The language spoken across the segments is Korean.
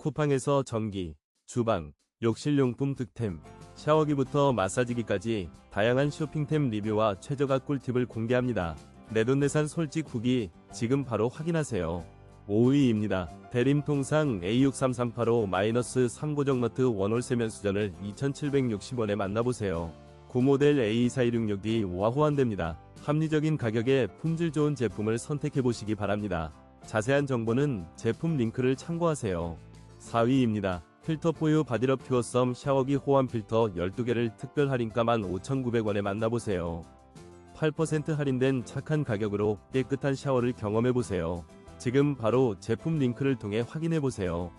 쿠팡에서 전기, 주방, 욕실용품 득템, 샤워기부터 마사지기까지 다양한 쇼핑템 리뷰와 최저가 꿀팁을 공개합니다. 내돈내산 솔직 후기 지금 바로 확인하세요. 5위입니다. 대림통상 A63385-3고정너트 원홀 세면수전을 2,760원에 만나보세요. 구모델 A24166D 와 호환됩니다. 합리적인 가격에 품질 좋은 제품을 선택해보시기 바랍니다. 자세한 정보는 제품 링크를 참고하세요. 4위입니다. 필터포유 바디럽 퓨어썸 샤워기 호환 필터 12개를 특별 할인가 15,900원에 만나보세요. 8% 할인된 착한 가격으로 깨끗한 샤워를 경험해보세요. 지금 바로 제품 링크를 통해 확인해보세요.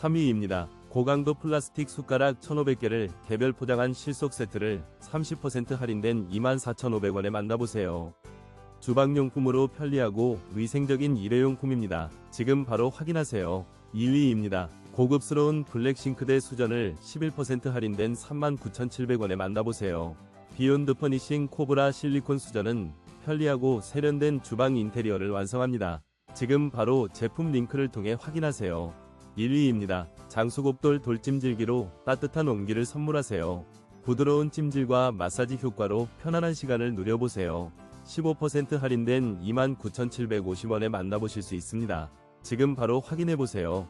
3위입니다. 고강도 플라스틱 숟가락 1,500개를 개별 포장한 실속 세트를 30% 할인된 24,500원에 만나보세요. 주방용품으로 편리하고 위생적인 일회용품입니다. 지금 바로 확인하세요. 2위입니다. 고급스러운 블랙 싱크대 수전을 11% 할인된 39,700원에 만나보세요. 비욘드 퍼니싱 코브라 실리콘 수전은 편리하고 세련된 주방 인테리어를 완성합니다. 지금 바로 제품 링크를 통해 확인하세요. 1위입니다. 장수곱돌 돌찜질기로 따뜻한 온기를 선물하세요. 부드러운 찜질과 마사지 효과로 편안한 시간을 누려보세요. 15% 할인된 29,750원에 만나보실 수 있습니다. 지금 바로 확인해보세요.